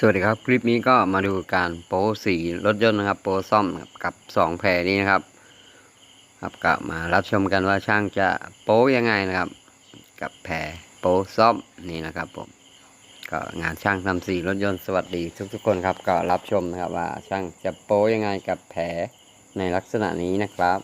สวัสดีครับ คลิปนี้ก็มาดูการโป้สีรถยนต์นะครับ โป้ซ่อมกับสองแผรนี้นะครับ ครับก็มารับชมกันว่าช่างจะโป้ยังไงนะครับ กับแผรโป้ซ่อมนี่นะครับผมก็งานช่างทำสีรถยนต์สวัสดีทุกๆคนครับ ก็รับชมนะครับว่าช่างจะโป้ยังไงกับแผรในลักษณะนี้นะครับ